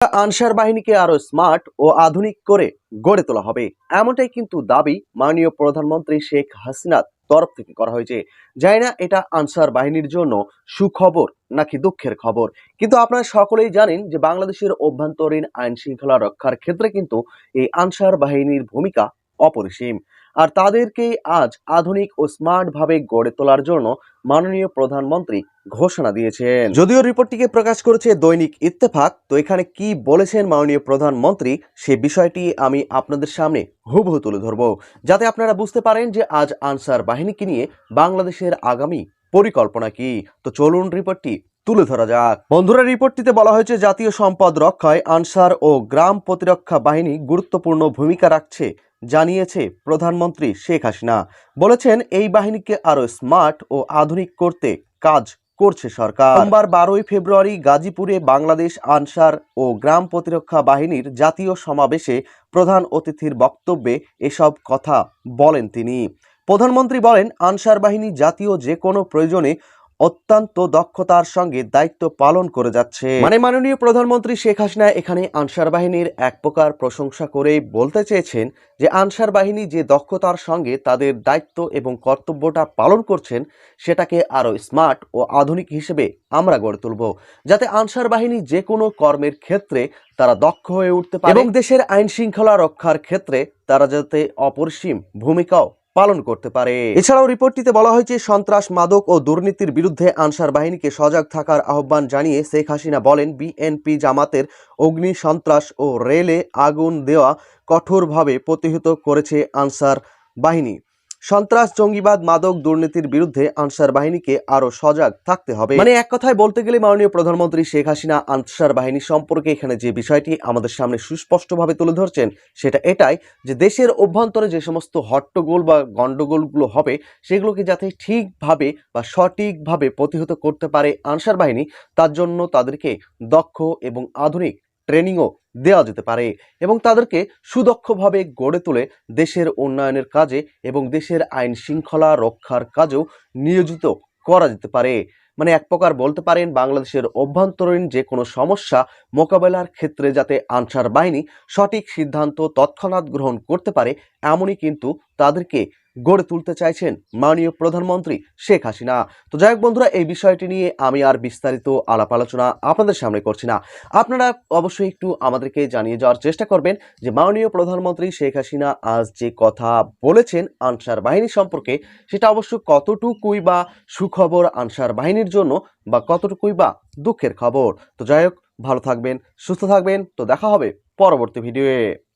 Answer বাহিনীকে আরও smart ও আধুনিক করে গড়ে তোলা হবে। এমনটাই কিন্তু দাবি মাননীয় প্রধানমন্ত্রী শেখ হাসিনার তরফ থেকে করা হয়েছে। জানি না এটা আনসার বাহিনীর জন্য সুখবর নাকি দুঃখের খবর। কিন্তু আপনারা সকলেই জানেন যে বাংলাদেশের অভ্যন্তরীণ আইন শৃঙ্খলা রক্ষার ক্ষেত্রে কিন্তু এই আনসার বাহিনীর ভূমিকা অপরিসীম। আর তাদেরকে আজ আধুনিক ও স্মার্ট ভাবে গড়ে তোলার জন্য মাননীয় প্রধানমন্ত্রী ঘোষণা দিয়েছেন। যদিও রিপোর্টটিকে প্রকাশ করেছে দৈনিক ইত্তেফাক তো এখানে কি বলেছেন মাননীয় প্রধানমন্ত্রী সে বিষয়টি আমি আপনাদের সামনে হুবহু তুলে ধরবো। যাতে আপনারা বুঝতে পারেন যে আজ আনসার বাহিনীকে নিয়ে বাংলাদেশের আগামী পরিকল্পনা কি। তো চলুন রিপোর্টটি তুলে ধরা যাক। বন্ধুরা রিপোর্টটিতে বলা হয়েছে জাতীয় সম্পদ রক্ষায় আনসার ও গ্রাম প্রতিরক্ষা বাহিনী গুরুত্বপূর্ণ ভূমিকা রাখছে জানিয়েছে প্রধানমন্ত্রী শেখ হাসিনা। বলেছেন, এই বাহিনীকে আরও স্মার্ট ও আধুনিক করতে কাজ করছে সরকার। সোমবার বারোই ফেব্রুয়ারি গাজীপুরে বাংলাদেশ আনসার ও গ্রাম প্রতিরক্ষা বাহিনীর জাতীয় সমাবেশে প্রধান অতিথির বক্তব্যে এসব কথা বলেন তিনি। প্রধানমন্ত্রী বলেন, আনসার বাহিনী জাতীয় যে কোনো প্রয়োজনে অত্যন্ত দক্ষতার সঙ্গে দায়িত্ব পালন করে যাচ্ছে। মানে মাননীয় প্রধানমন্ত্রী শেখ হাসিনা এখানে আনসার বাহিনীর এক প্রকার প্রশংসা করে বলতে চেয়েছেন যে আনসার বাহিনী যে দক্ষতার সঙ্গে তাদের দায়িত্ব এবং কর্তব্যটা পালন করছেন সেটাকে আরও স্মার্ট ও আধুনিক হিসেবে আমরা গড়ে তুলব যাতে আনসার বাহিনী যে কোনো কর্মের ক্ষেত্রে তারা দক্ষ হয়ে উঠতে পারে এবং দেশের আইন শৃঙ্খলা রক্ষার ক্ষেত্রে তারা যাতে অপরিসীম ভূমিকাও পালন করতে পারে। এছাড়াও রিপোর্টটিতে বলা হয়েছে, সন্ত্রাস, মাদক ও দুর্নীতির বিরুদ্ধে আনসার বাহিনীকে সজাগ থাকার আহ্বান জানিয়ে শেখ হাসিনা বলেন, বিএনপি জামাতের অগ্নি সন্ত্রাস ও রেলে আগুন দেওয়া কঠোরভাবে প্রতিহত করেছে আনসার বাহিনী। সন্ত্রাস, জঙ্গিবাদ, মাদক দুর্নীতির বিরুদ্ধে আনসার বাহিনীকে আরও সজাগ থাকতে হবে। মানে এক কথায় বলতে গেলে মাননীয় প্রধানমন্ত্রী শেখ হাসিনা আনসার বাহিনী সম্পর্কে এখানে যে বিষয়টি আমাদের সামনে সুস্পষ্টভাবে তুলে ধরছেন, সেটা এটাই যে দেশের অভ্যন্তরে যে সমস্ত হট্টগোল বা গন্ডগোলগুলো হবে, সেগুলোকে যাতে ঠিকভাবে বা সঠিকভাবে প্রতিহত করতে পারে আনসার বাহিনী, তার জন্য তাদেরকে দক্ষ এবং আধুনিক ট্রেনিংও দেওয়া যেতে পারে এবং তাদেরকে সুদক্ষভাবে গড়ে তুলে দেশের উন্নয়নের কাজে এবং দেশের আইন শৃঙ্খলা রক্ষার কাজেও নিয়োজিত করা যেতে পারে। মানে এক প্রকার বলতে পারেন, বাংলাদেশের অভ্যন্তরীণ যে কোনো সমস্যা মোকাবেলার ক্ষেত্রে যাতে আনসার বাহিনী সঠিক সিদ্ধান্ত তৎক্ষণাৎ গ্রহণ করতে পারে, এমনই কিন্তু তাদেরকে গড়ে তুলতে চাইছেন মাননীয় প্রধানমন্ত্রী শেখ হাসিনা। তো যাই হোক বন্ধুরা, এই বিষয়টি নিয়ে আমি আর বিস্তারিত আলাপ আলোচনা আপনাদের সামনে করছি না। আপনারা অবশ্যই একটু আমাদেরকে জানিয়ে যাওয়ার চেষ্টা করবেন যে মাননীয় প্রধানমন্ত্রী শেখ হাসিনা আজ যে কথা বলেছেন আনসার বাহিনী সম্পর্কে, সেটা অবশ্য কতটুকুই বা সুখবর আনসার বাহিনীর জন্য বা কতটুকুই বা দুঃখের খবর। তো যাই হোক, ভালো থাকবেন, সুস্থ থাকবেন। তো দেখা হবে পরবর্তী ভিডিওয়ে।